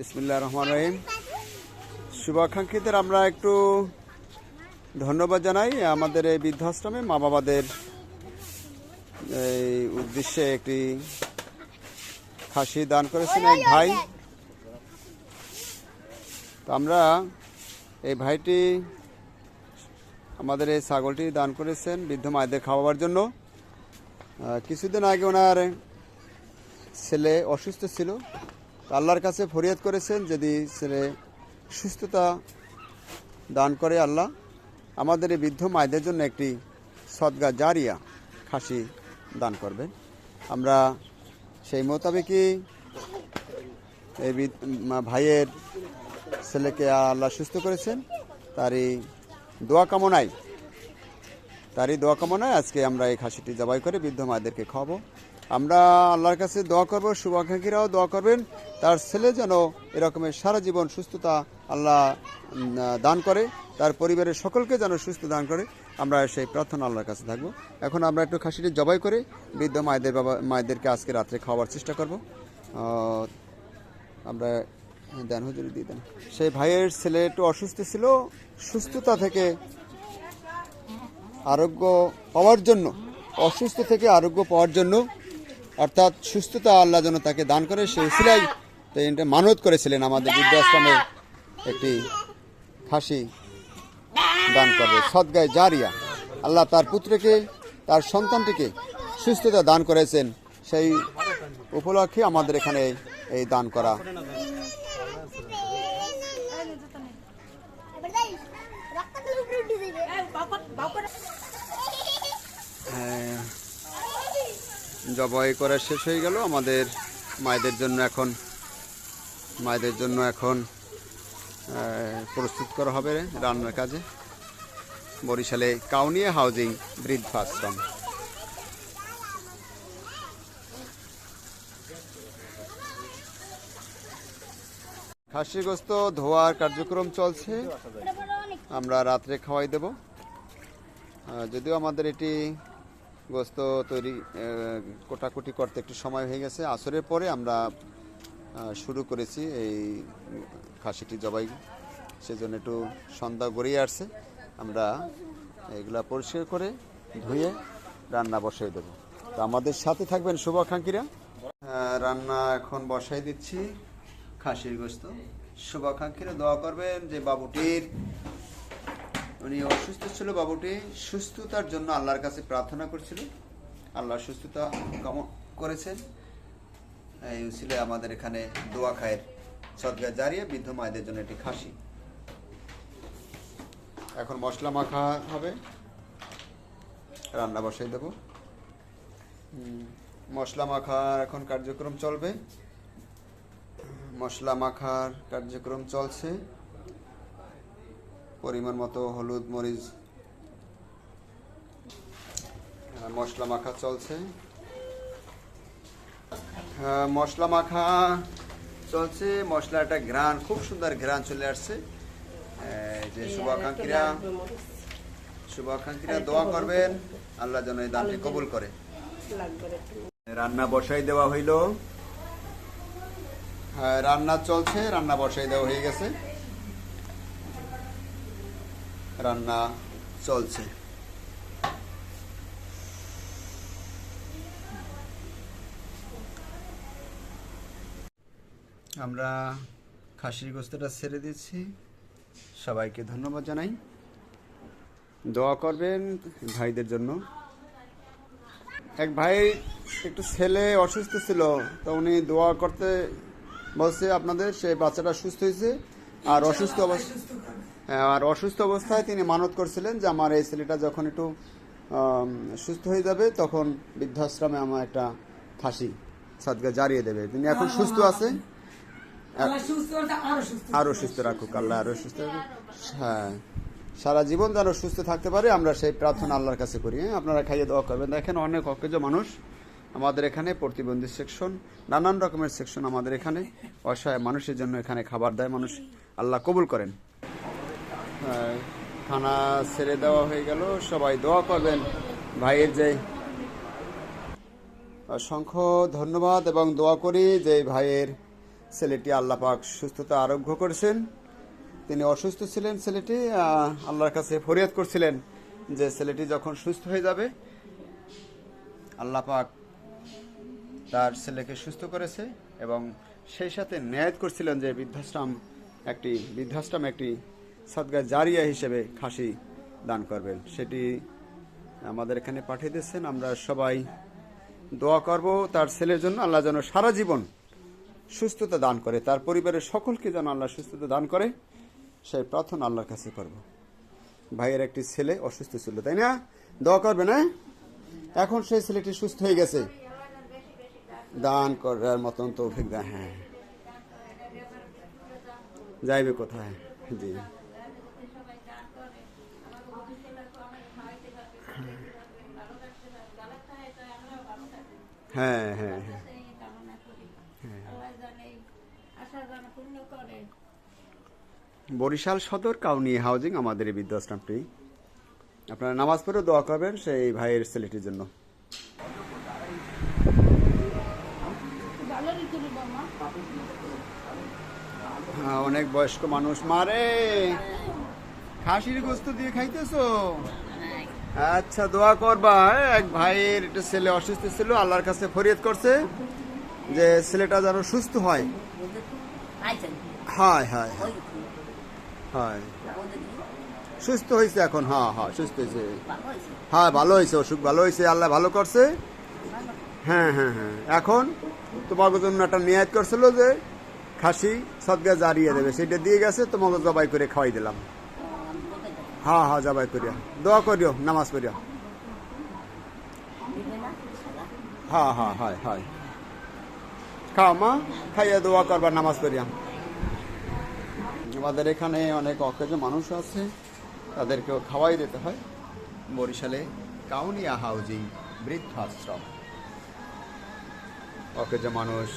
বিসমিল্লাহ রহমান রহিম। শুভাকাঙ্ক্ষীদের আমরা একটু ধন্যবাদ জানাই। আমাদের এই বৃদ্ধাশ্রমে মা বাবাদের এই উদ্দেশ্যে একটি খাসি দান করেছেন এক ভাই। তো আমরা এই ভাইটি আমাদের এই ছাগলটি দান করেছেন বৃদ্ধ মায়েদের খাওয়াবার জন্য। কিছুদিন আগে ওনার ছেলে অসুস্থ ছিল। আল্লাহর কাছে ফরিয়াদ করেছেন, যদি ছেলে সুস্থতা দান করে আল্লাহ, আমাদের এই বৃদ্ধ মায়েদের জন্য একটি সদগা জারিয়া খাসি দান করবেন আমরা সেই মোতাবেকই এই ভাইয়ের ছেলেকে আল্লাহ সুস্থ করেছেন। তারই দোয়া কামনায়, তারই দোয়া কামনায় আজকে আমরা এই খাসিটি জবাই করে বৃদ্ধ মায়েদেরকে খাওয়াবো। আমরা আল্লাহর কাছে দোয়া করব, শুভাকাঙ্ক্ষীরাও দোয়া করবেন। তার ছেলে যেন এরকমের সারা জীবন সুস্থতা আল্লাহ দান করে, তার পরিবারের সকলকে যেন সুস্থ দান করে, আমরা সেই প্রার্থনা আল্লাহর কাছে থাকব। এখন আমরা একটু খাসিটি জবাই করে বৃদ্ধ মায়েদের বাবা, মায়েদেরকে আজকে রাত্রে খাওয়ার চেষ্টা করব। আমরা দেন হুজুরি দিয়ে দেন। সেই ভাইয়ের ছেলে একটু অসুস্থ ছিল, সুস্থতা থেকে আরোগ্য পাওয়ার জন্য, অসুস্থ থেকে আরোগ্য পাওয়ার জন্য অর্থাৎ সুস্থতা আল্লাহ যেন তাকে দান করে, সেই সিলাই মানত করেছিলেন আমাদের বৃদ্ধাশ্রমে একটি খাসি দান করবে, সদগায় জারিয়া। আল্লাহ তার পুত্রকে, তার সন্তানটিকে সুস্থতা দান করেছেন, সেই উপলক্ষে আমাদের এখানে এই দান করা। জবাই করা শেষ হয়ে গেল। আমাদের মায়েদের জন্য এখন, মায়েদের জন্য এখন প্রস্তুত করা হবে রান্নার কাজে। বরিশালে কাউনিয়া হাউজিং বৃদ্ধাশ্রম খাসি গোস্ত ধোয়ার কার্যক্রম চলছে। আমরা রাত্রে খাওয়াই দেব। যদিও আমাদের এটি গোস্ত তৈরি কোটাকুটি করতে একটু সময় হয়ে গেছে। আসরের পরে আমরা শুরু করেছি এই খাসিটি জবাই। সেজন্য একটু সন্ধ্যা গড়িয়ে আসছে। আমরা এগুলা পরিষ্কার করে ধুয়ে রান্না বসাই দেবো। তো আমাদের সাথে থাকবেন শুভাকাঙ্ক্ষীরা রান্না এখন বসাই দিচ্ছি খাসির গোস্ত শুভাকাঙ্ক্ষীরা দোয়া করবেন যে বাবুটির উনি অসুস্থ ছিল বাবুটি। সুস্থতার জন্য আল্লাহর কাছে প্রার্থনা করছিল। আল্লাহ সুস্থতা কামন করেছেন। এই ছিল আমাদের এখানে দোয়া খায়ের সদগা জারিয়ে বৃদ্ধ মায়েদের জন্য একটি খাসি। এখন মশলা মাখা হবে। রান্না বসাই দেব। মশলা মাখার এখন কার্যক্রম চলবে। মশলা মাখার কার্যক্রম চলছে। পরিমাণ মতো হলুদ মরিচ মশলা মাখা চলছে। মশলা মাখা চলছে। মশলাটা ঘ্রাণ খুব সুন্দর ঘ্রাণ চলে আসছে। যে শুভাকাঙ্ক্ষীরা শুভাকাঙ্ক্ষীরা দোয়া করবেন। আল্লাহ যেন এই দানটি কবুল করে। রান্না বসাই দেওয়া হইল। হ্যাঁ, রান্না চলছে রান্না বসাই দেওয়া হয়ে গেছে। রান্না চলছে। আমরা খাসির গোস্তটা ছেড়ে দিচ্ছি। সবাইকে ধন্যবাদ জানাই। দোয়া করবেন ভাইদের জন্য। এক ভাই একটু ছেলে অসুস্থ ছিল, তো উনি দোয়া করতে বলছে আপনাদের, সে বাচ্চাটা সুস্থ হয়েছে আর অসুস্থ অবস্থা আর অসুস্থ অবস্থায় তিনি মানত করছিলেন যে আমার এই ছেলেটা যখন একটু সুস্থ হয়ে যাবে তখন বৃদ্ধাশ্রমে আমার একটা ফাঁসি সাদগা জারিয়ে দেবে। তিনি এখন সুস্থ আছে? আল্লাহ সুস্থ আরও সুস্থ রাখুক আল্লাহ আরও সুস্থ রাখুক। হ্যাঁ সারা জীবন যেন সুস্থ থাকতে পারে আমরা সেই প্রার্থনা আল্লাহর কাছে করি। হ্যাঁ আপনারা খাইয়ে দোয়া করবেন। দেখেন অনেক অকেজ মানুষ আমাদের এখানে প্রতিবন্ধী সেকশন নানান রকমের সেকশন আমাদের এখানে। অসহায় মানুষের জন্য এখানে খাবার দেয় মানুষ। আল্লাহ কবুল করেন। খানা ছেড়ে দেওয়া হয়ে গেল। সবাই দোয়া করবেন ভাইয়ের যে অসংখ্য ধন্যবাদ এবং দোয়া করি যে ভাইয়ের ছেলেটি আল্লাহ পাক সুস্থতা আরোগ্য করেছেন। তিনি অসুস্থ ছিলেন ছেলেটি আল্লাহর কাছে ফরিয়াদ করছিলেন যে ছেলেটি যখন সুস্থ হয়ে যাবে, আল্লাহ পাক তার ছেলেকে সুস্থ করেছে এবং সেই সাথে ন্যায় করছিলেন যে বৃদ্ধাশ্রম একটি বৃদ্ধাশ্রম একটি সদগা জারিয়া হিসেবে খাসি দান করবেন। সেটি আমাদের এখানে পাঠিয়ে দিচ্ছেন আমরা সবাই দোয়া করব তার ছেলের জন্য। আল্লাহ যেন সারা জীবন সুস্থতা দান করে, তার পরিবারের সকলকে যেন আল্লাহ সুস্থতা দান করে। সেই প্রার্থনা আল্লাহর কাছে করব। ভাইয়ের একটি ছেলে অসুস্থ ছিল, তাই না? দোয়া করবে না এখন সেই ছেলেটি সুস্থ হয়ে গেছে। দান করার মতন তৌফিক দা হ্যাঁ। যাইবে কোথায়? জি। হ্যাঁ হ্যাঁ হ্যাঁ। বরিশাল সদর কাউনি হাউজিং আমাদের এই বৃদ্ধাশ্রমটি। আপনারা নামাজ পড়ে দোয়া করবেন সেই ভাইয়ের ছেলেটির জন্য। হ্যাঁ, অনেক বয়স্ক মানুষ। মারে খাসির গোস্ত দিয়ে খাইতেছো? আচ্ছা দোয়া করবা হ্যাঁ? এক ভাইয়ের একটা ছেলে অসুস্থ ছিল, আল্লাহর কাছে ফরিয়াদ করছে যে ছেলেটা যেন সুস্থ হয়। হয় হয় হয়। সুস্থ হয়েছে এখন হ্যাঁ হ্যাঁ সুস্থ হয়েছে হ্যাঁ ভালো হয়েছে অসুখ ভালো হয়েছে আল্লাহ ভালো করছে। হ্যাঁ হ্যাঁ হ্যাঁ। এখন তোমাকে জন্য একটা নিয়াত করছিল যে খাসি সদগা জারিয়ে দেবে, সেটা দিয়ে গেছে, তোমাকে জবাই করে খাওয়াই দিলাম। হ্যাঁ হ্যাঁ জবাই করিয়া দোয়া করিও নামাজ পড়িও হ্যাঁ হ্যাঁ হয় হয় খাও মা, খাইয়া দোয়া করবা নামাজ পড়িয়া আমাদের এখানে অনেক অকেজ মানুষ আছে, তাদেরকেও খাওয়াই দিতে হয়। বরিশালে কাউনিয়া হাউজিং বৃদ্ধাশ্রম। অকেজ মানুষ